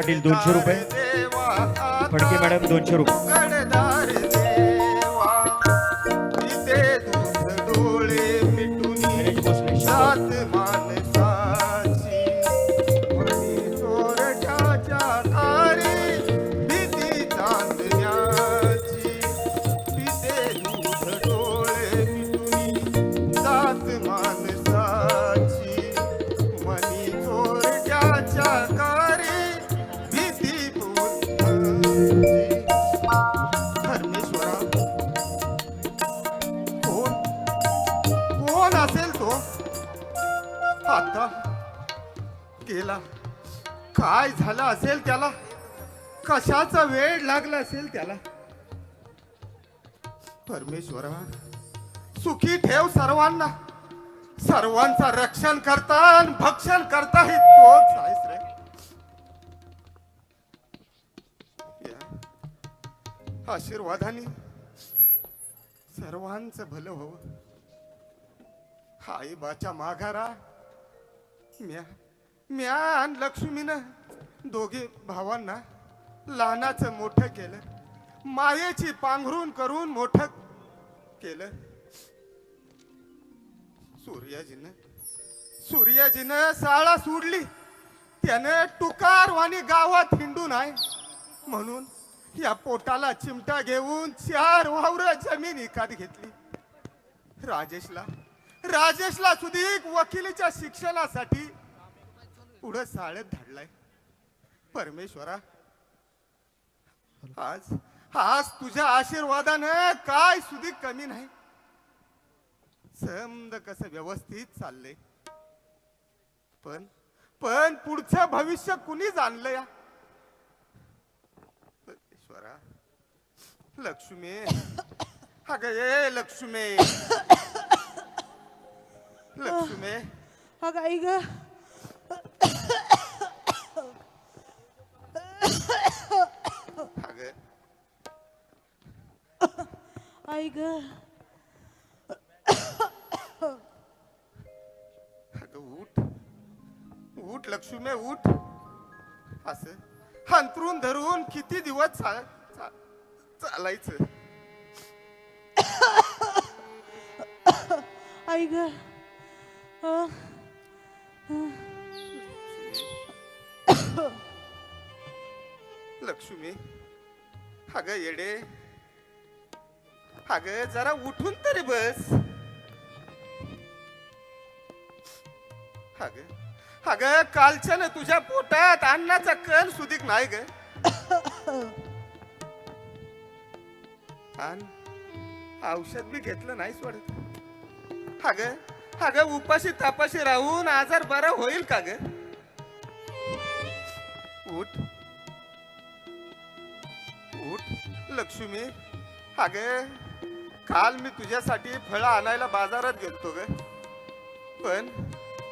पाटील दोनशे रुपये. फडके मॅडम दोनशे रुपये. गेला काय झालं असेल त्याला? कशाचा वेळ लागला असेल त्याला? परमेश्वरा सुखी ठेव सर्वांना. सर्वांचा रक्षण करता भक्षण करता हे तोच आहेस रे या. आशीर्वादाने सर्वांचं भलं हो आई बाच्या माघारा. म्या. म्या आणि लक्ष्मीनं दोघे भावांना लहानाचं मोठं केलं. मायेची पांघरून करून मोठं केलं. सूर्याजीनं सूर्याजीनं साळा सोडली. त्यानं टुकारवाणी गावात हिंडून आहे म्हणून या पोटाला चिमटा घेऊन चार वावर जमीन विकत घेतली. राजेशला राजेशला सुधीक वकिलीच्या शिक्षणासाठी पुढं साळत धाडलाय. परमेश्वरा आज आज तुझ्या आशीर्वादानं काय सुधी कमी नाही. समद कसं व्यवस्थित चाललंय. पण पण पुढचं भविष्य कुणी जाणलं या? परमेश्वरा लक्ष्मी. अग ये लक्ष्मी. लक्ष्मी. अग आई ग. आई ग अगं उठ उठ लक्ष्मी उठ असं हंतरून धरून किती दिवस चा- चा- चालायचं? आई ग लक्ष्मी अग येडे. अग जरा उठून तरी बस. अग अग कालच्या ना तुझ्या पोटात अन्नाचा कण सुधीक नाही ग. औषध बी घेतलं नाही सोडत अग अग उपाशी तापाशी राहून आजार बरा होईल का ग? उठ। उठ लक्ष्मी। अगे काल मी तुझ्यासाठी फळं आणायला बाजारात गेलतो ग. पण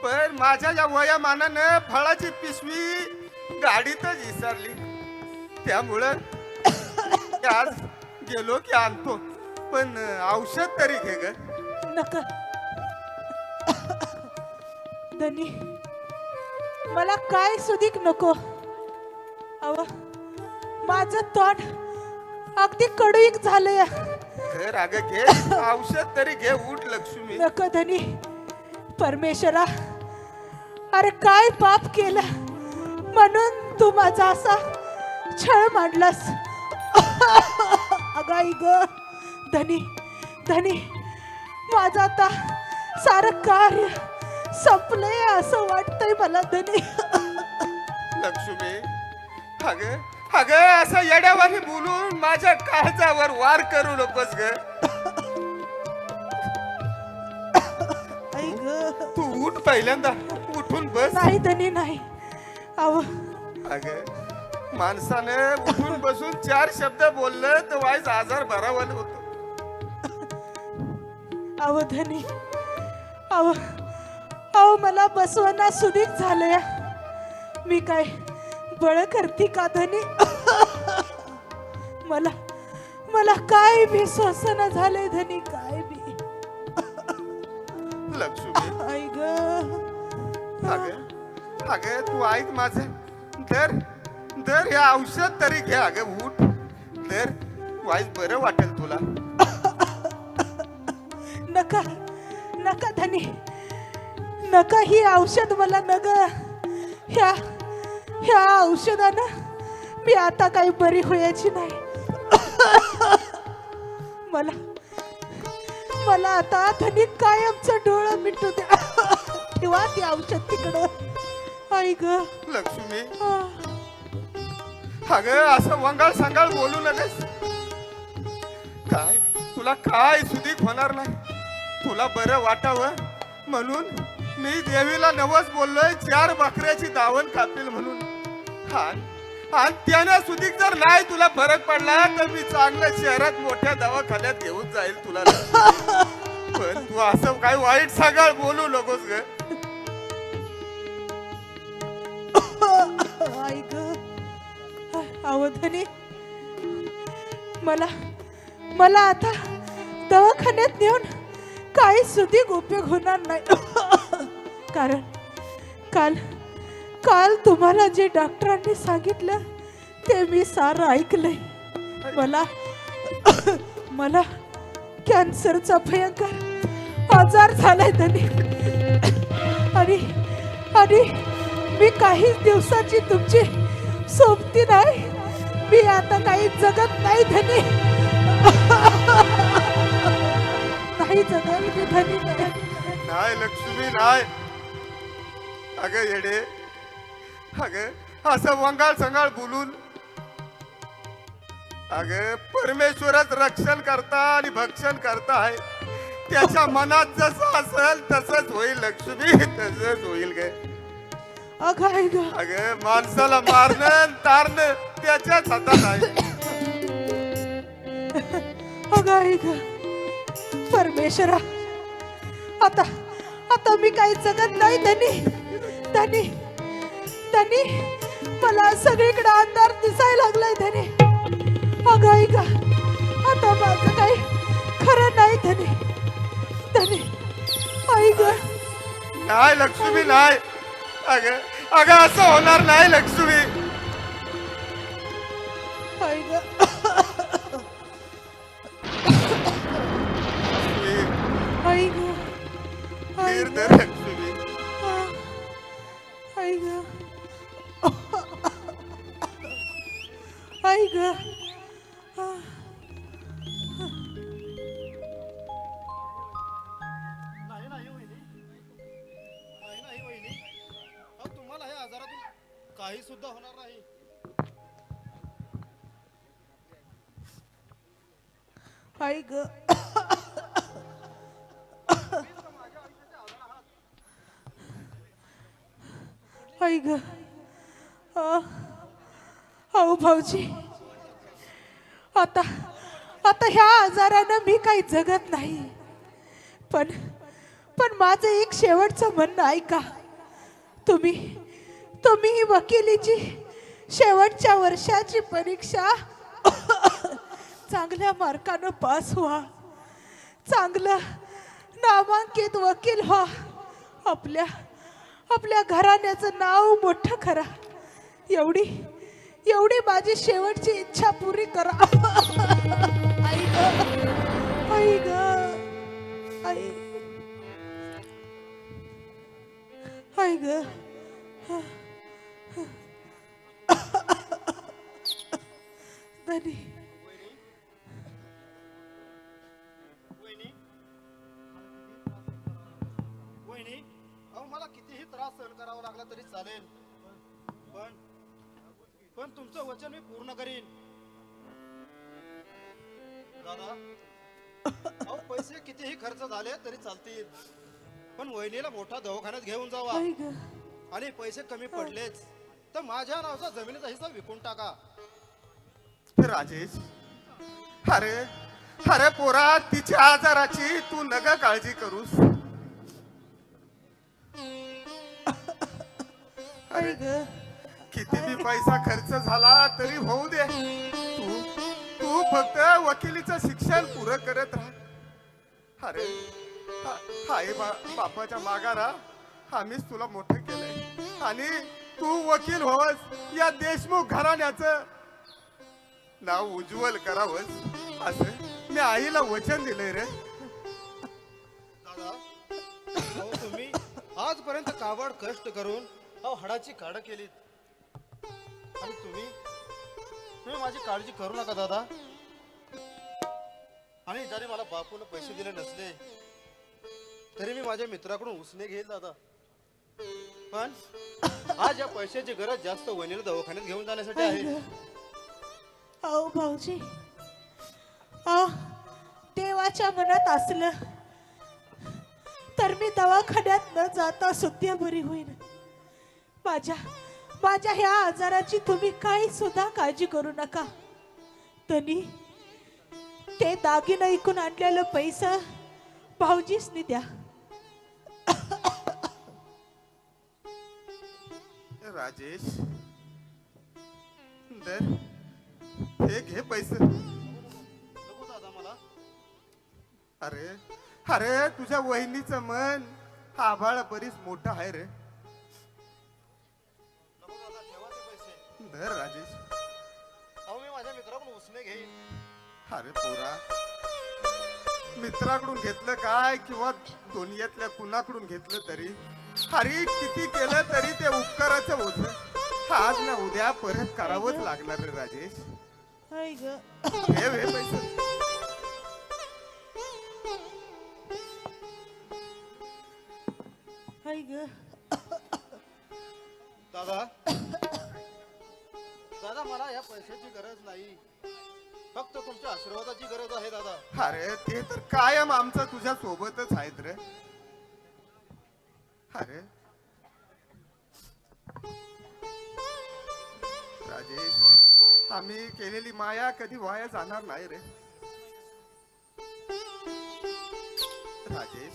पण माझ्या या वयामानानं फळाची पिशवी गाडीतच विसरली. त्यामुळं आज गेलो की आणतो. पण औषध तरी घे ग. नका. धनी मला काय सुधीक नको? अव माझं तोंड अगदी कडूक झालंय. घर अगं घे. औषध तरी घे उठ लक्ष्मी. नको धनी. परमेश्वरा अरे काय पाप केलं? म्हणून तू माझा असा छळ मांडलास. अगाई ग धनी धनी. माझं आता सारं कार्य संपलंय असं वाटतंय मला धनी. लक्ष्मी अग अग असं येड्यावानी बोलून माझ्या काळजावर वार करू नकोस ग. आई ग. तू उठ पहिल्यांदा उठून बस. नाही धनी नाही. अव अग माणसानं उठून बसून चार शब्द बोललं तर वाईज आजार भरावाला होतो. अव धनी अव अव मला बसवना सुधीक झालंय. मी काय बळ करते का धनी? मला मला काय बी स्वसन झालंय धनी काय बी? लक्ष्मी. आई ग. अग अग तू ऐक माझं. दर तर हे औषध तरी घ्या अगं उठ. तर वाईस बरं वाटेल तुला. नका नका धनी. नका ही औषध मला नग. ह्या ह्या औषधानं मी आता काही बरी होयाची नाही. मला मला आता धनी कायमचं डोळं मिटू द्या. ठेवा ती औषध तिकडं. आई ग. लक्ष्मी. अगं असं वंगाळ सांगाळ बोलू नकस. काय? तुला काय सुधीक होणार नाही? तुला बरं वाटावं म्हणून मी देवीला नवस बोललोय चार बकऱ्याची दावण कापील म्हणून. आणि त्यानं सुधीक जर नाही तुला फरक पडला तर मी चांगल्या शहरात मोठ्या दवाखान्यात घेऊन जाईल तुला. पण तू असं काय वाईट सगळं बोलू नकोस ग. आई ग. अवधनी मला मला आता दवाखान्यात नेऊन काही सुधीक उपयोग होणार नाही. कारण काल काल तुम्हाला जे डॉक्टरांनी सांगितलं ते मी सारं ऐकलंय. मला मला कॅन्सरचा भयंकर आजार झालाय धनी. आणि आणि मी काही दिवसाची तुमची सोबती नाही. मी आता काही जगत नाही धनी. नाही जगत मी धनी. नाही लक्ष्मी नाही. अगं येडे. अगं असं वंगाळ संगाळ बोलून. अगं परमेश्वरच रक्षण करता आणि भक्षण करता आहे त्याच्या मनात जसं असेल तसंच होईल लक्ष्मी तसंच होईल ग. अगं माणसाला मारणं तारणं त्याच्याच हातात आहे. परमेश्वरा आता आता मी काही जगत नाही धनी. धनी धनी मला सगळीकडे अंधार दिसायला लागलाय धनी. अगं ग आता माझं काही खरं नाही धनी. धनी आई ग. नाही लक्ष्मी नाही. अगं अगं असं होणार नाही लक्ष्मी. आई ग. लक्ष्मी, अहो तुम्हाला हे आजारातून काही सुद्धा होणार नाही. आई ग. आई ग अहो भाऊजी आता आता ह्या आजारानं मी काही जगत नाही. पण पण माझं एक शेवटचं म्हणणं ऐका. तुम्ही तुम्ही ही वकिलीची शेवटच्या वर्षाची परीक्षा चांगल्या मार्कानं पास व्हा. चांगलं नामांकित वकील व्हा. आपल्या आपल्या घराण्याचं नाव मोठं करा. एवढी एवढी माझी शेवटची इच्छा पुरी करा. आई ग आई ग आई. आई ग. धनी. करावा लागला तरी चालेल. पण पण तुमचं वचन मी पूर्ण करीन. दादा अहो पैसे कितीही खर्च झाले तरी चालतील. पण वहिनीला मोठा दवाखान्यात घेऊन जावा. आणि पैसे कमी पडलेच. तर माझ्या नावाचा जमिनीचा हिस्सा विकून टाका. राजेश अरे अरे पोरा तिच्या आजाराची तू नग काळजी करूस. आई ग किती बी पैसा खर्च झाला तरी होऊ दे. तू तू फक्त वकिलीचं शिक्षण पुरं करत राह. अरे हा- हाय बा बापाच्या मागारा आम्हीच तुला मोठं केलंय. आणि तू वकील व्हावस या देशमुख घराण्याचं. नाव उज्ज्वल करावंस. असं मी आईला वचन दिलंय रे. दादा तुम्ही आजपर्यंत काबाड कष्ट करून अहो हडाची काढ केलीत. आणि तुम्ही? तुम्ही माझी काळजी करू नका दादा. आणि जरी मला बापून पैसे दिले नसले तरी मी माझ्या मित्राकडून उसने घेईल दादा. पण आज या पैशाची गरज जास्त वहिनीला दवाखान्यात घेऊन जाण्यासाठी आहे. अहो भाऊजी. अहो देवाच्या मनात असलं तर मी दवाखान्यात न जाता सुद्धा बरी होईन. माझ्या माझ्या ह्या आजाराची तुम्ही काही सुद्धा काळजी करू नका. तनी ते दागिनं ऐकून आणलेलं पैसा भाऊजीच द्या. राजेश दर हे घे पैसे. नको दादा मला. अरे अरे तुझ्या वहिनीचं मन आभाळ बरीच मोठं आहे रे. धर राजेश। अहो मी माझ्या मित्राकडून उसने घेईन अरे पोरा मित्राकडून घेतलं काय किंवा दोन्हीतल्या कुणाकडून घेतलं तरी? अरे किती केलं तरी ते उपकाराचं होत. आज ना उद्या परत करावंच लागणार रे राजेश. हाय ग. हे हे पैसे. हाय ग. दादा दादा मला या पैशाची गरज नाही. फक्त तुमच्या आशीर्वादाची गरज आहे दादा. अरे ते तर कायम आमचं तुझ्या सोबतच आहेत रे. अरे. राजेश आम्ही केलेली माया कधी वाया जाणार नाही रे. राजेश.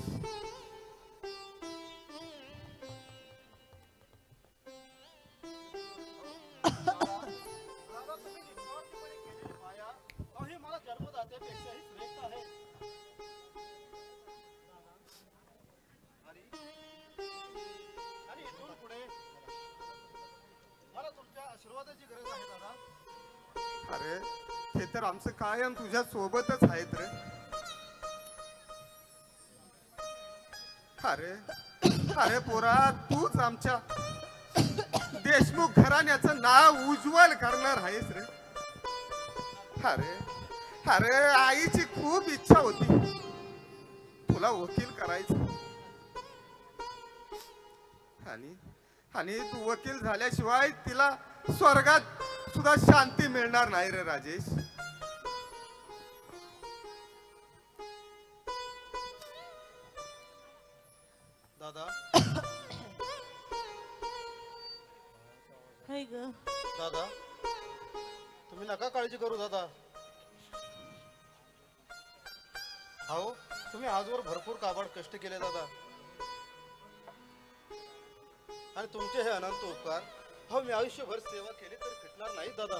अरे हे तर आमचं कायम तुझ्या सोबतच आहेत रे. अरे अरे पोरा तूच आमच्या देशमुख घराण्याचं नाव उज्ज्वल करणार आहेस रे. अरे अरे आईची खूप इच्छा होती. तुला वकील करायचं. आणि आणि तू वकील झाल्याशिवाय तिला स्वर्गात सुद्धा शांती मिळणार नाही रे राजेश. दादा. हाय ग. दादा. तुम्ही नका काळजी करू दादा. अहो तुम्ही आजवर भरपूर काबाड कष्ट केले दादा. आणि तुमचे हे अनंत उपकार हो मी आयुष्यभर सेवा केली तर नाही दादा.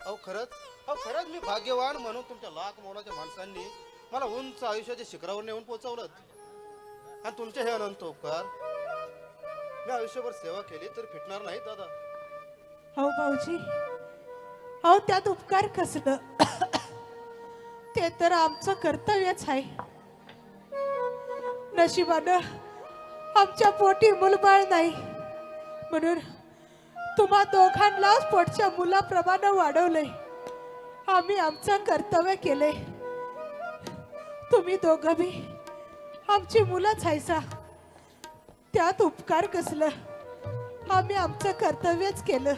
अहो खरंच अहो खरंच मी भाग्यवान म्हणून तुमच्या लाख मोलाच्या माणसांनी मला उंच आयुष्याच्या शिखरावर नेऊन पोहोचवलं आणि तुमचे हे अनंत उपकार मी आयुष्यभर सेवा केली तर फिटणार नाही दादा. हो भाऊजी अहो त्यात उपकार कसलं? ते तर आमचं कर्तव्यच आहे. नशिबानं आमच्या पोटी मुलबाळ नाही. म्हणून तुम्हा दोघांनाच पोटच्या मुलाप्रमाणे वाढवलंय आम्ही आमचं कर्तव्य केलंय तुम्ही दोघं बी आमची मुलंच हायसा त्यात उपकार कसलं? आम्ही आमचं कर्तव्यच केलं.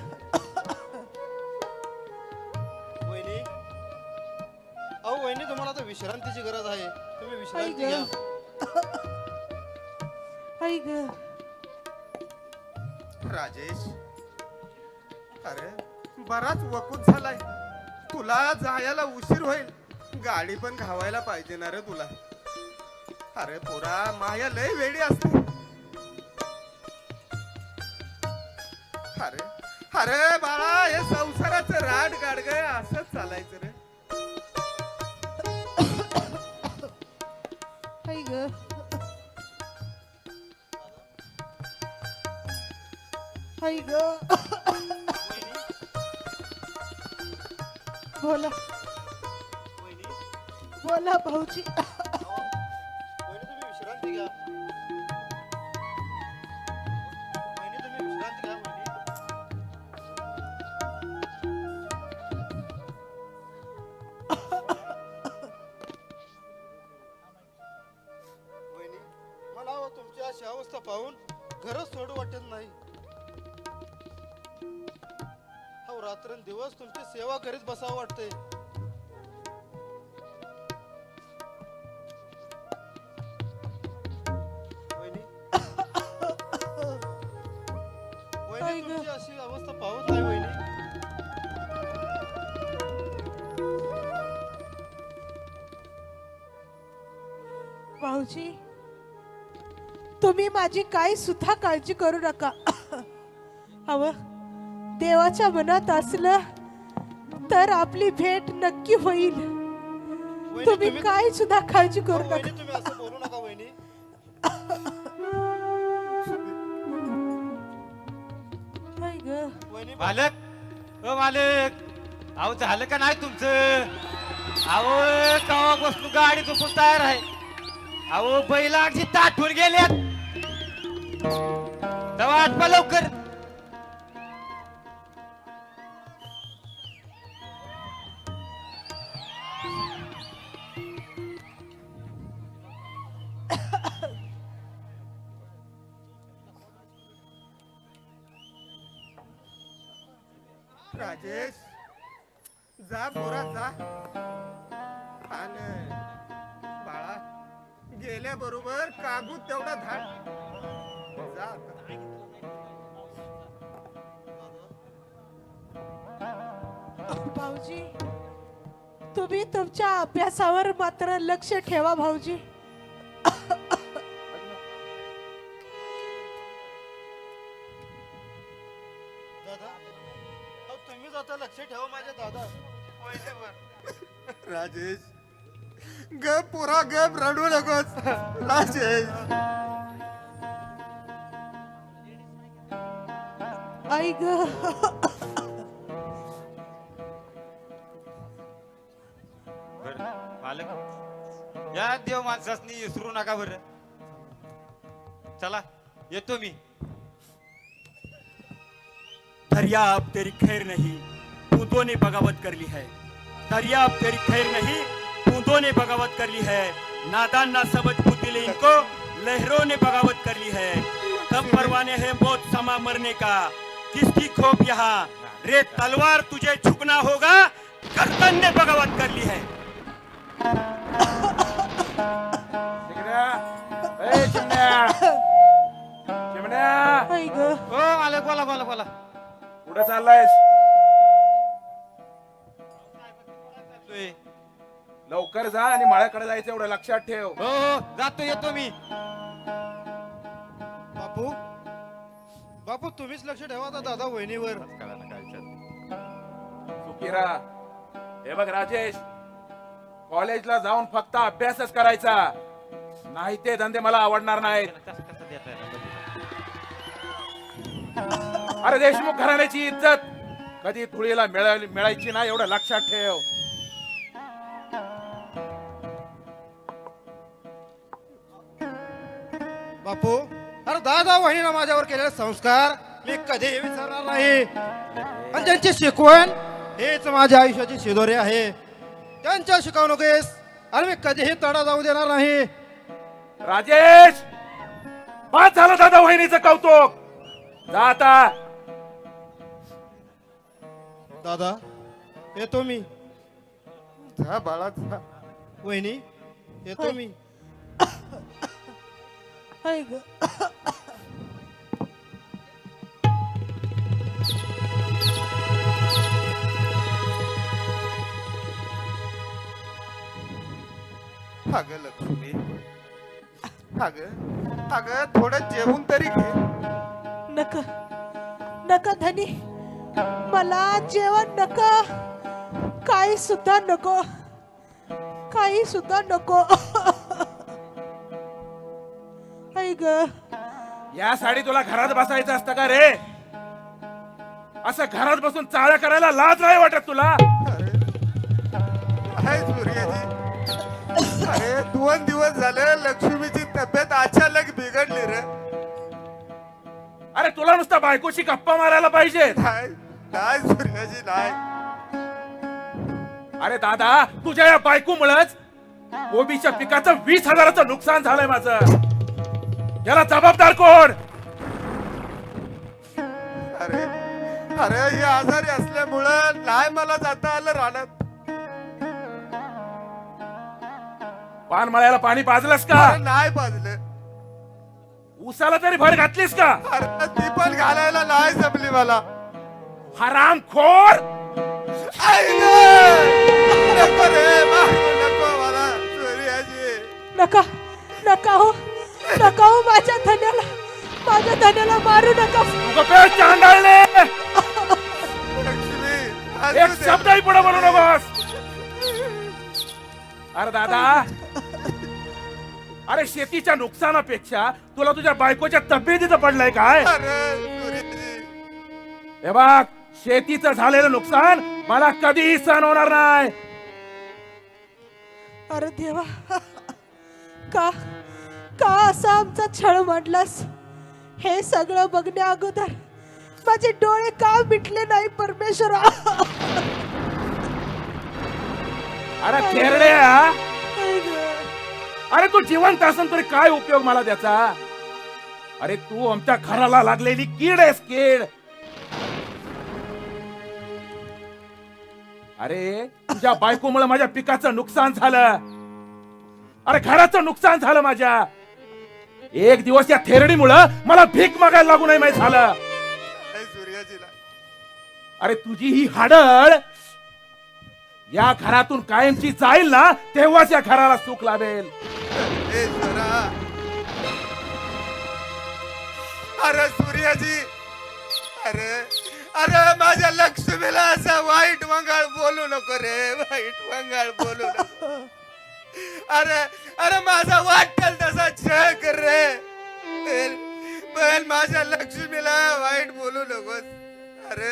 वहिनी. अहो वहिनी तुम्हाला आता विश्रांतीची गरज आहे. तुम्ही विश्रांती घ्या. गं. आई ग. राजेश अरे बराच वकूत झालाय. तुला जायला उशीर होईल. गाडी पण घावायला पाहिजे ना रे तुला. अरे पोरा माया लय वेळी असते. अरे अरे बाळा हे संसाराचं राट गाडग असंच चालायचं रे. आई ग. आई ग. बोला. बोला भाऊजी. वहिनी आई गं. तुमची अशी अवस्था पाहत नाही वहिनी. भाऊजी तुम्ही माझी काही सुद्धा काळजी करू नका. हव देवाच्या मनात असलं तर आपली भेट नक्की होईल. तुम्ही काय सुद्धा काळजी करू वहिनी नका. तुम्ही असं मालक. ओ मालक. अहो झालं का नाही तुमचं? अहो कवा बसलो गाडी चुकून तयार आहे. अहो बैलाची ताटून गेल्यात. तेव्हा आठवा लवकर. राजेश जा पोरा जा. आणि बाळा गेल्याबरोबर कागूद तेवढा धाड. जा. भाऊजी तुम्ही तुमच्या अभ्यासावर मात्र लक्ष ठेवा भाऊजी. राजेश. गप पोरा गप रडू नकोस. राजेश. आई ग. बरं, मालक या देव माणसासनी विसरू नका बर. चला येतो मी. दरियाब तेरी खैर नहीं बूंदों ने बगावत कर ली है. दरियाब तेरी खैर नहीं बूंदों ने बगावत कर ली है। नादान ना समझ पुतिले इनको लहरों ने बगावत कर ली है। तब परवाने हैं मौत समा मरने का। किसकी खोप यहाँ? रे तलवार तुझे झुकना होगा। गर्दन ने बगावत कर ली है। चिमण्या ओ मालक बोला बोला बोला। कुठं चाललायस? लवकर जा आणि माळ्याकडे जायचं एवढं लक्षात ठेव. हो हो जातो येतो मी. बापू बापू तुम्हीच लक्ष ठेवा आता दादा वहिनीवर. सुखीरा हे बघ राजेश कॉलेजला जाऊन फक्त अभ्यासच करायचा. नाही ते धंदे मला आवडणार नाहीत? अरे देशमुख घराण्याची इज्जत. कधी मिळाली मिळायची नाही एवढं लक्षात ठेव. बापू. अरे दादा वहिनीला माझ्यावर केलेले संस्कार मी कधीही विसरणार नाही. आणि त्यांची शिकवण हेच माझ्या आयुष्याची शिदोरी आहे. त्यांच्या शिकवणुकीस आणि मी कधीही तडा जाऊ देणार नाही. राजेश! बाद झालं दादा वहिनीचं कौतुक. जा आता. दादा येतो मी. जा बाळा जा. वहिनी येतो मी. आई ग अगं लक्ष्मी अगं अगं थोडं जेवून तरी घे. नक नका धनी. मला जेवण नका. काही सुद्धा नको. काही सुद्धा नको. ग या साडी तुला घरात बसायचं असतं का रे? असं घरात बसून चाळ्या करायला लाज नाही वाटत तुला? सूर्याजी. अरे दोन दिवस झाले लक्ष्मीची तब्येत अचानक बिघडली रे. अरे तुला नुसता बायकोशी गप्पा मारायला पाहिजे. नाही नाही सूर्याजी नाही. अरे दादा तुझ्या या बायकोमुळेच ओबीच्या पिकाचं वीस हजाराचं नुकसान झालंय माझं. याला जबाबदार कोण? अरे अरे हे आजारी असल्यामुळं नाही मला जाता आलं रानात. पान मळ्याला पाणी पाजलंस का? नाही पाजलं. उसाला तरी भर घातलीस का? अरे ती पण घालायला नाही जमली मला. हराम खोर! आई गं! नको रे मारू नको मला सूर्याजी नका नका हो. नका हो माझ्या धन्याला. माझ्या धन्याला मारू नका. गप्पे चांडाळले. एक. शब्दही पुढे बोलू नकोस. अरे दादा अरे शेतीच्या नुकसानापेक्षा तुला तुझ्या बायकोच्या तब्येतीचं पडलंय काय? हे बघ शेतीचं झालेलं नुकसान मला कधीही सहन होणार नाही. अरे देवा. का? का असा आमचा छळ मांडलास. हे सगळं बघण्या अगोदर माझे डोळे का मिटले नाही परमेश्वरा? अरे खेरड्या. अरे तू जिवंत असून तरी काय उपयोग मला त्याचा? अरे तू आमच्या घराला लागलेली कीड आहेस कीड. अरे तुझ्या बायकोमुळे माझ्या पिकाचं नुकसान झालं. अरे घराचं नुकसान झालं माझ्या. एक दिवस या थेरडीमुळं मला भीक मागायला लागू नाही माहीत झालं. सूर्याजीला? अरे तुझी ही हाडळ या घरातून कायमची जाईल ना तेव्हाच या घराला सुख लाभेल. अरे सूर्याजी. अरे अरे माझ्या लक्ष्मीला असं वाईट मंगाळ बोलू नको रे वाईट मंगाळ बोलू नको. अरे अरे माझा वाटेल तसा छळ कर रे पण माझ्या लक्ष्मीला वाईट बोलू नकोस. अरे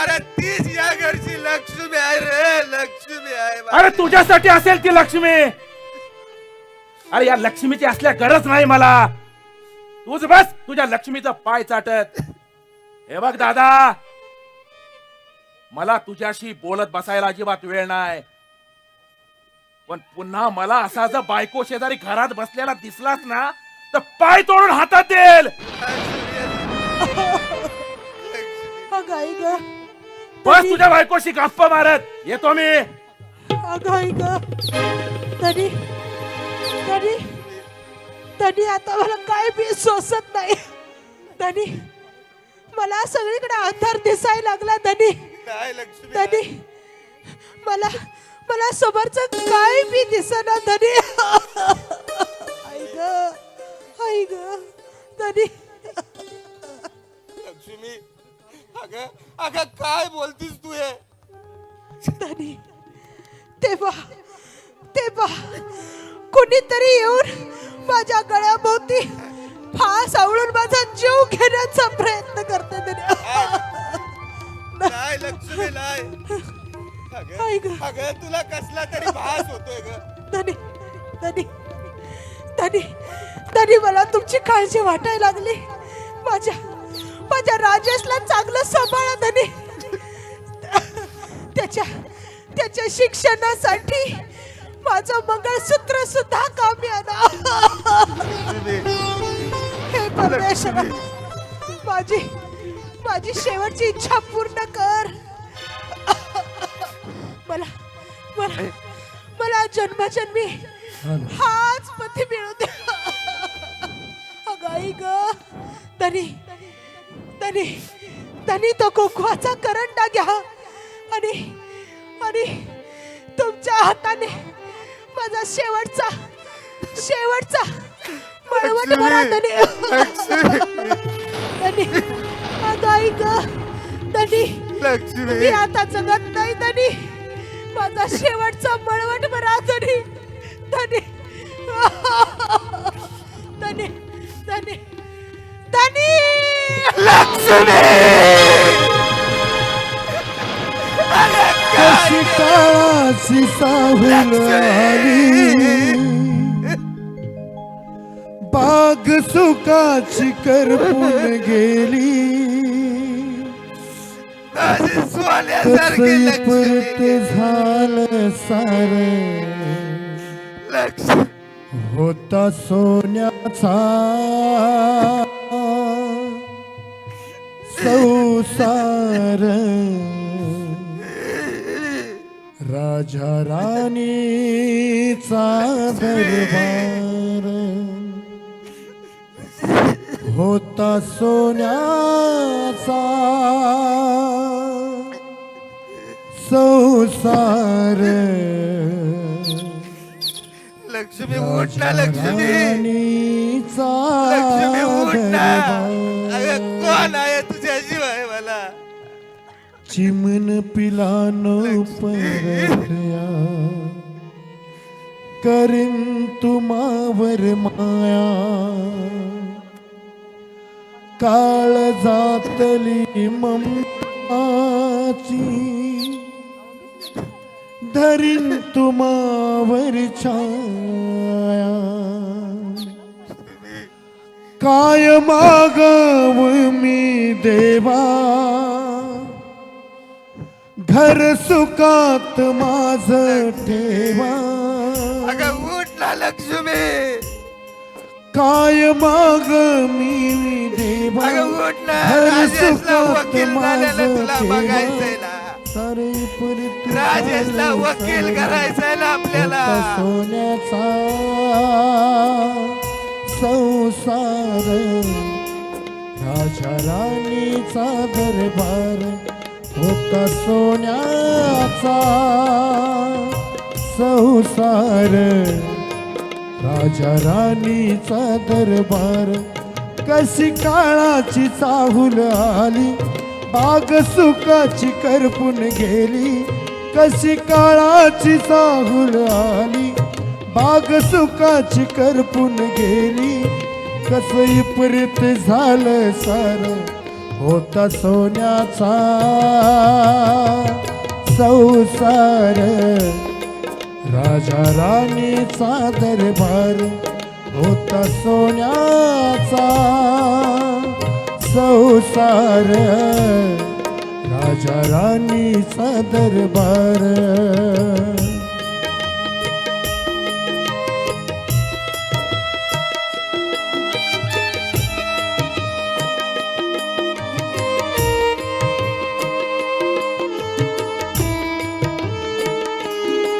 अरे तीच या घरची लक्ष्मी आहे रे लक्ष्मी आहे अरे तुझ्यासाठी असेल ती लक्ष्मी. अरे या लक्ष्मीची असल्या गरज नाही मला. तूच बस तुझ्या लक्ष्मीचा पाय चाटत. हे बघ दादा मला तुझ्याशी बोलत बसायला अजिबात वेळ नाही. पण पुन्हा मला असा जर बायको शेजारी घरात बसलेला दिसलाच ना तर पाय तोडून हातात येईल अगं आई ग. बस तुझ्या बायकोशी गप्पा मारत. येतो मी. अगं आई ग. तरी तरी तरी आता मला काय बी सोसत नाही. धनी मला सगळीकडे अंधार दिसायला लागला धनी नाही लक्ष्मी. मला मला समोरच काय बी दिसना धनी आई ग आई ग धनी लक्ष्मी अगं अगं काय बोलतीस तू हे? धनी तेव्हा तेव्हा कोणीतरी येऊन माझ्या गळ्याभोवती फास आवळून माझा जीव घेण्याचा प्रयत्न करते तरी. नाही लक्ष्मी नाही. आई ग. अगं तुला कसला तरी भास होतोय ग. धनी धनी धनी धनी मला तुमची काळजी वाटायला लागली. माझ्या माझ्या राजेशला चांगलं सांभाळा धनी. त्याच्या त्याच्या शिक्षणासाठी माझं मंगळसूत्र सुद्धा कामी आणा. हे परमेश्वरा माझी माझी शेवटची इच्छा पूर्ण कर. मला मला मला जन्मजन्मी हाच पती मिळू दे. अगं आई ग तरी तरी तरी तो कुंकवाचा करंडा घ्या. आणि आणि तुमच्या हाताने माझा शेवटचा शेवटचा मळवट भरा तरी तरी अगं आई ग तरी आता जगत नाही तरी माझा शेवटचा बळवट बरा तरी तने तने तने तने लक्ष्मी! कशी काळाची बाग सुखाची करून गेली. झालं सार? लक्ष होता सोन्याचा संसार. राजा राणीचा दरबार. होता सोन्याचा लक्ष्मी उठ ना लक्ष्मी. लक्ष्मी उठ ना. अगं. कोण आहे तुझ्या जीवाय मला? चिमन पिलानो परया करीन तुमावर माया. काळ जातली ममताची. धरीन तुमावर छाया. काय मागव मी देवा? घर सुखात माझ ठेवा. अगं उठ ना लक्ष्मी. काय माग मी देवा? अगं उठ ना. घर राजेशला सुखात वकील माझ झालेलं तुला बघायचंय ठेवा ना. राजेशला वकील ना आपल्याला. सोन्याचा संसार राजा राणीचा दरबार होता सोन्याचा संसार. राजा राणीचा दरबार कशी काळाची चाहूल आली? बाग सुखाची करपून गेली. कशी काळाची साहुल आली. बाग सुखाची करपून गेली. कस इपरीत झालं सार होता सोन्याचा संसार. राजा राणीचा दरबार होता सोन्याचा. संसार राजा राणीचा दरबार.